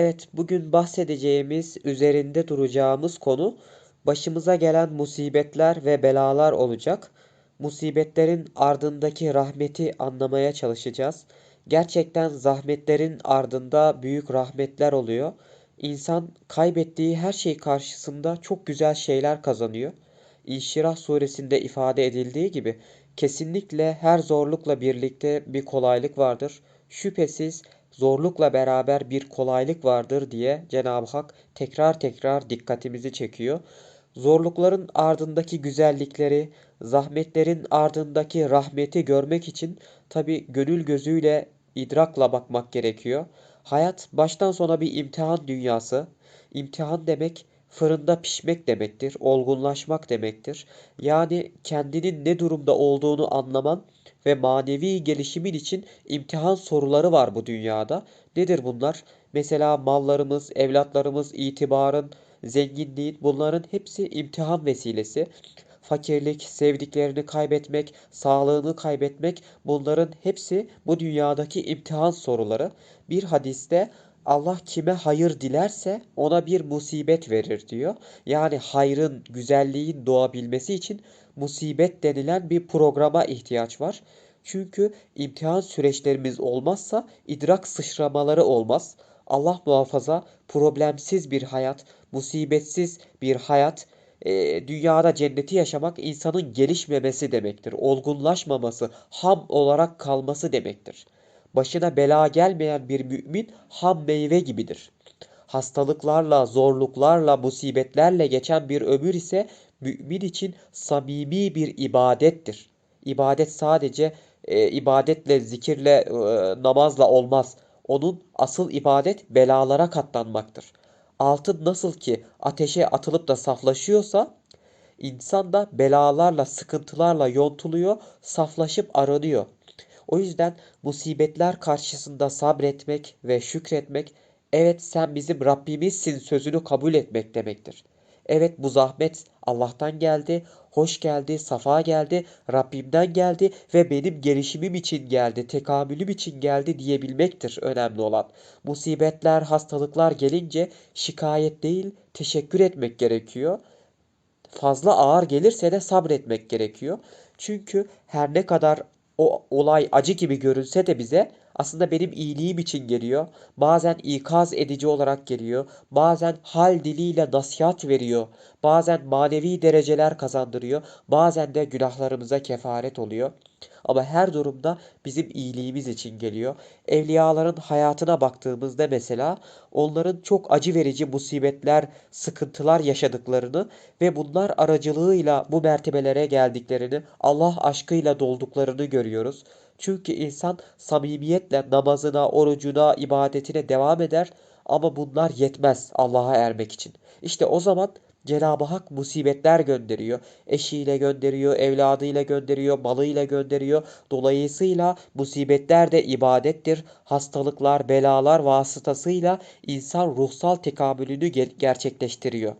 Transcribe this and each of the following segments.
Evet, bugün bahsedeceğimiz, üzerinde duracağımız konu başımıza gelen musibetler ve belalar olacak. Musibetlerin ardındaki rahmeti anlamaya çalışacağız. Gerçekten zahmetlerin ardında büyük rahmetler oluyor. İnsan kaybettiği her şey karşısında çok güzel şeyler kazanıyor. İnşirah suresinde ifade edildiği gibi kesinlikle her zorlukla birlikte bir kolaylık vardır. Şüphesiz zorlukla beraber bir kolaylık vardır diye Cenab-ı Hak tekrar tekrar dikkatimizi çekiyor. Zorlukların ardındaki güzellikleri, zahmetlerin ardındaki rahmeti görmek için tabi gönül gözüyle idrakla bakmak gerekiyor. Hayat baştan sona bir imtihan dünyası. İmtihan demek fırında pişmek demektir, olgunlaşmak demektir. Yani kendinin ne durumda olduğunu anlaman ve manevi gelişimin için imtihan soruları var bu dünyada. Nedir bunlar? Mesela mallarımız, evlatlarımız, itibarın, zenginliğin bunların hepsi imtihan vesilesi. Fakirlik, sevdiklerini kaybetmek, sağlığını kaybetmek bunların hepsi bu dünyadaki imtihan soruları. Bir hadiste Allah kime hayır dilerse ona bir musibet verir diyor. Yani hayrın, güzelliğin doğabilmesi için musibet denilen bir programa ihtiyaç var. Çünkü imtihan süreçlerimiz olmazsa idrak sıçramaları olmaz. Allah muhafaza problemsiz bir hayat, musibetsiz bir hayat, e, dünyada cenneti yaşamak insanın gelişmemesi demektir. Olgunlaşmaması, ham olarak kalması demektir. Başına bela gelmeyen bir mümin ham meyve gibidir. Hastalıklarla, zorluklarla, musibetlerle geçen bir ömür ise mümin için samimi bir ibadettir. İbadet sadece e, ibadetle, zikirle, e, namazla olmaz. Onun asıl ibadet belalara katlanmaktır. Altın nasıl ki ateşe atılıp da saflaşıyorsa insan da belalarla, sıkıntılarla yontuluyor, saflaşıp aranıyor. O yüzden musibetler karşısında sabretmek ve şükretmek, evet sen bizim Rabbimizsin sözünü kabul etmek demektir. Evet bu zahmet Allah'tan geldi, hoş geldi, safa geldi, Rabbimden geldi ve benim gelişimim için geldi, tekamülüm için geldi diyebilmektir önemli olan. Musibetler, hastalıklar gelince şikayet değil, teşekkür etmek gerekiyor. Fazla ağır gelirse de sabretmek gerekiyor. Çünkü her ne kadar o olay acı gibi görünse de bize aslında benim iyiliğim için geliyor. Bazen ikaz edici olarak geliyor. Bazen hal diliyle nasihat veriyor. Bazen manevi dereceler kazandırıyor. Bazen de günahlarımıza kefaret oluyor. Ama her durumda bizim iyiliğimiz için geliyor. Evliyaların hayatına baktığımızda mesela onların çok acı verici musibetler, sıkıntılar yaşadıklarını ve bunlar aracılığıyla bu mertebelere geldiklerini, Allah aşkıyla dolduklarını görüyoruz. Çünkü insan samimiyetle namazına, orucuna, ibadetine devam eder ama bunlar yetmez Allah'a ermek için. İşte o zaman Cenab-ı Hak musibetler gönderiyor. Eşiyle gönderiyor, evladıyla gönderiyor, malıyla gönderiyor. Dolayısıyla musibetler de ibadettir. Hastalıklar, belalar vasıtasıyla insan ruhsal tekamülünü gerçekleştiriyor.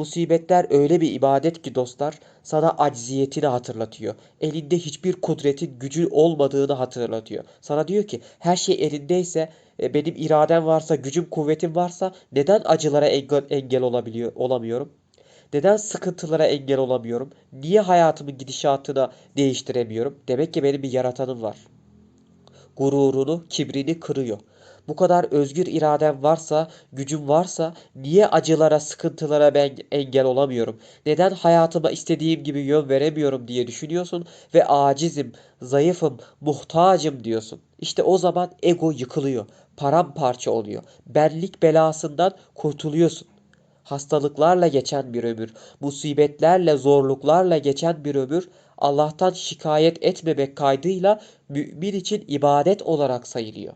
Musibetler öyle bir ibadet ki dostlar sana acziyetini hatırlatıyor. Elinde hiçbir kudretin, gücün olmadığını hatırlatıyor. Sana diyor ki her şey elindeyse e, benim iradem varsa, gücüm, kuvvetim varsa neden acılara engel, engel olabiliyor, olamıyorum? Neden sıkıntılara engel olamıyorum? Niye hayatımın gidişatını değiştiremiyorum? Demek ki benim bir yaratanım var. Gururunu, kibrini kırıyor. Bu kadar özgür iradem varsa, gücüm varsa niye acılara, sıkıntılara ben engel olamıyorum? Neden hayatıma istediğim gibi yön veremiyorum diye düşünüyorsun ve acizim, zayıfım, muhtacım diyorsun. İşte o zaman ego yıkılıyor, paramparça oluyor. Benlik belasından kurtuluyorsun. Hastalıklarla geçen bir ömür, musibetlerle, zorluklarla geçen bir ömür Allah'tan şikayet etmemek kaydıyla mümin için ibadet olarak sayılıyor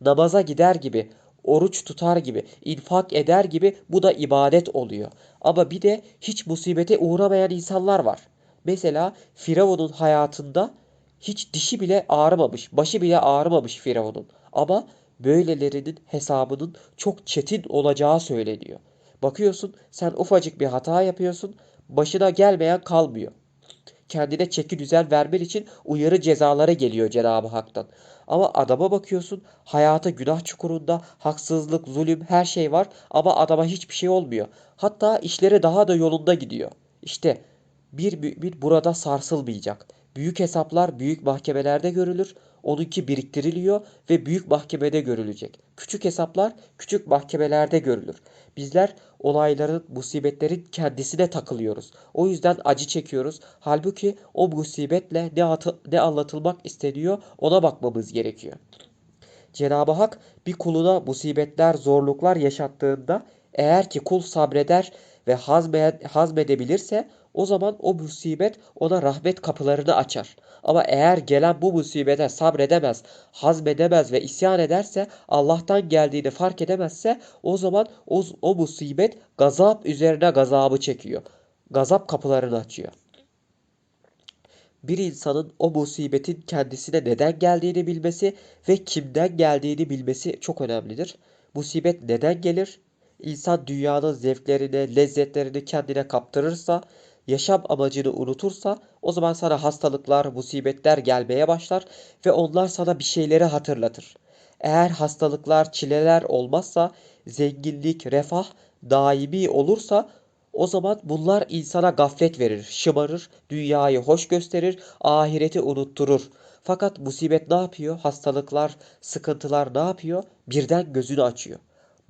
namaza gider gibi, oruç tutar gibi, infak eder gibi bu da ibadet oluyor. Ama bir de hiç musibete uğramayan insanlar var. Mesela Firavun'un hayatında hiç dişi bile ağrımamış, başı bile ağrımamış Firavun'un. Ama böylelerinin hesabının çok çetin olacağı söyleniyor. Bakıyorsun sen ufacık bir hata yapıyorsun, başına gelmeyen kalmıyor. Kendine çeki düzen vermen için uyarı cezaları geliyor Cenab-ı Hak'tan. Ama adama bakıyorsun hayata günah çukurunda haksızlık, zulüm her şey var ama adama hiçbir şey olmuyor. Hatta işleri daha da yolunda gidiyor. İşte bir mümin burada sarsılmayacak. Büyük hesaplar büyük mahkemelerde görülür. Onunki biriktiriliyor ve büyük mahkemede görülecek. Küçük hesaplar küçük mahkemelerde görülür. Bizler olayların, musibetlerin kendisine takılıyoruz. O yüzden acı çekiyoruz. Halbuki o musibetle ne, ne anlatılmak isteniyor ona bakmamız gerekiyor. Cenab-ı Hak bir kuluna musibetler, zorluklar yaşattığında eğer ki kul sabreder ve hazme, hazmedebilirse o zaman o musibet ona rahmet kapılarını açar. Ama eğer gelen bu musibete sabredemez, hazmedemez ve isyan ederse, Allah'tan geldiğini fark edemezse o zaman o, o musibet gazap üzerine gazabı çekiyor. Gazap kapılarını açıyor. Bir insanın o musibetin kendisine neden geldiğini bilmesi ve kimden geldiğini bilmesi çok önemlidir. Musibet neden gelir? İnsan dünyanın zevklerini, lezzetlerini kendine kaptırırsa, yaşam amacını unutursa o zaman sana hastalıklar, musibetler gelmeye başlar ve onlar sana bir şeyleri hatırlatır. Eğer hastalıklar, çileler olmazsa, zenginlik, refah daimi olursa o zaman bunlar insana gaflet verir, şımarır, dünyayı hoş gösterir, ahireti unutturur. Fakat musibet ne yapıyor? Hastalıklar, sıkıntılar ne yapıyor? Birden gözünü açıyor.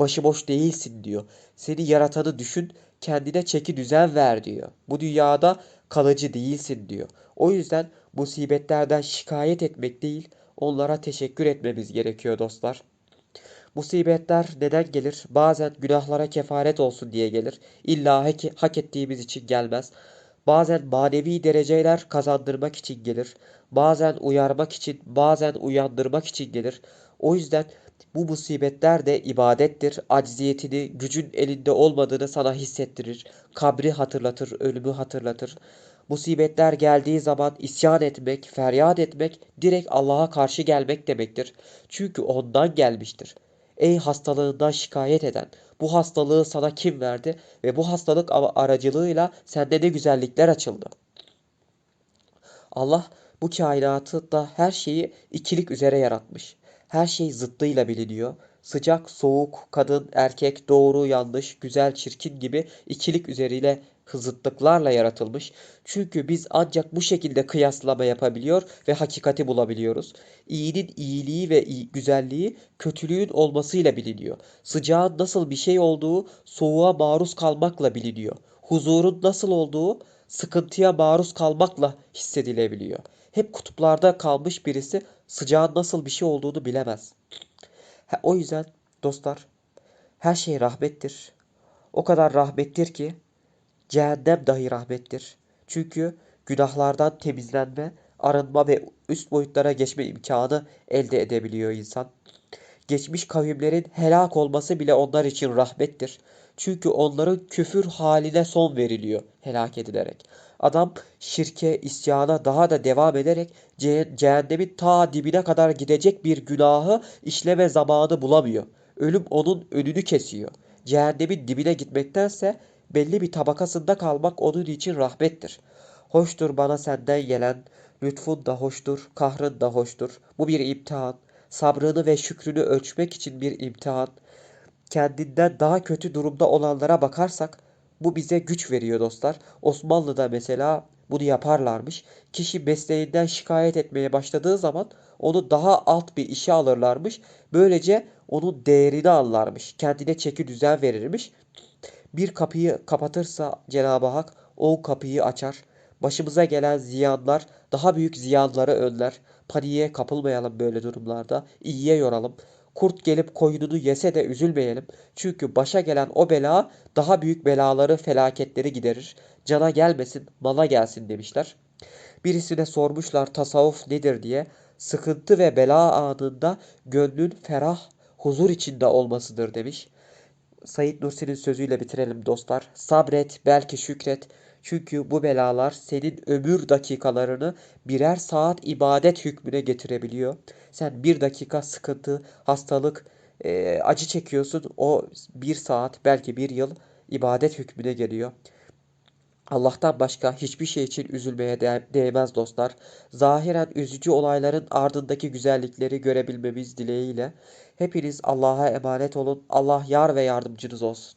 Başıboş değilsin diyor. Seni yaratanı düşün, kendine çeki düzen ver diyor. Bu dünyada kalıcı değilsin diyor. O yüzden musibetlerden şikayet etmek değil, onlara teşekkür etmemiz gerekiyor dostlar. Musibetler neden gelir? Bazen günahlara kefaret olsun diye gelir. İlla hak ettiğimiz için gelmez. Bazen manevi dereceler kazandırmak için gelir. Bazen uyarmak için, bazen uyandırmak için gelir. O yüzden bu musibetler de ibadettir. Acziyetini, gücün elinde olmadığını sana hissettirir. Kabri hatırlatır, ölümü hatırlatır. Musibetler geldiği zaman isyan etmek, feryat etmek direkt Allah'a karşı gelmek demektir. Çünkü ondan gelmiştir. Ey hastalığından şikayet eden, bu hastalığı sana kim verdi ve bu hastalık aracılığıyla sende ne güzellikler açıldı. Allah bu kainatı da her şeyi ikilik üzere yaratmış. Her şey zıttıyla biliniyor. Sıcak, soğuk, kadın, erkek, doğru, yanlış, güzel, çirkin gibi ikilik üzeriyle zıtlıklarla yaratılmış. Çünkü biz ancak bu şekilde kıyaslama yapabiliyor ve hakikati bulabiliyoruz. İyinin iyiliği ve güzelliği kötülüğün olmasıyla biliniyor. Sıcağın nasıl bir şey olduğu soğuğa maruz kalmakla biliniyor. Huzurun nasıl olduğu sıkıntıya maruz kalmakla hissedilebiliyor. Hep kutuplarda kalmış birisi sıcağın nasıl bir şey olduğunu bilemez. O yüzden dostlar her şey rahmettir. O kadar rahmettir ki cehennem dahi rahmettir. Çünkü günahlardan temizlenme, arınma ve üst boyutlara geçme imkanı elde edebiliyor insan. Geçmiş kavimlerin helak olması bile onlar için rahmettir. Çünkü onların küfür haline son veriliyor helak edilerek. Adam şirke, isyana daha da devam ederek cehennemin ta dibine kadar gidecek bir günahı işleme zamanı bulamıyor. Ölüm onun önünü kesiyor. Cehennemin dibine gitmektense belli bir tabakasında kalmak onun için rahmettir. Hoştur bana senden gelen, lütfun da hoştur, kahrın da hoştur. Bu bir imtihan. Sabrını ve şükrünü ölçmek için bir imtihan. Kendinden daha kötü durumda olanlara bakarsak bu bize güç veriyor dostlar. Osmanlı'da mesela bunu yaparlarmış. Kişi mesleğinden şikayet etmeye başladığı zaman onu daha alt bir işe alırlarmış. Böylece onun değerini anlarmış. Kendine çeki düzen verirmiş. Bir kapıyı kapatırsa Cenab-ı Hak o kapıyı açar. Başımıza gelen ziyanlar daha büyük ziyanları önler. Paniğe kapılmayalım böyle durumlarda. İyiye yoralım. Kurt gelip koyununu yese de üzülmeyelim. Çünkü başa gelen o bela daha büyük belaları, felaketleri giderir. Cana gelmesin, mala gelsin demişler. Birisine sormuşlar tasavvuf nedir diye. Sıkıntı ve bela anında gönlün ferah, huzur içinde olmasıdır demiş. Said Nursi'nin sözüyle bitirelim dostlar. Sabret, belki şükret. Çünkü bu belalar senin ömür dakikalarını birer saat ibadet hükmüne getirebiliyor. Sen bir dakika sıkıntı, hastalık, e, acı çekiyorsun. O bir saat belki bir yıl ibadet hükmüne geliyor. Allah'tan başka hiçbir şey için üzülmeye değ- değmez dostlar. Zahiren üzücü olayların ardındaki güzellikleri görebilmemiz dileğiyle. Hepiniz Allah'a emanet olun. Allah yar ve yardımcınız olsun.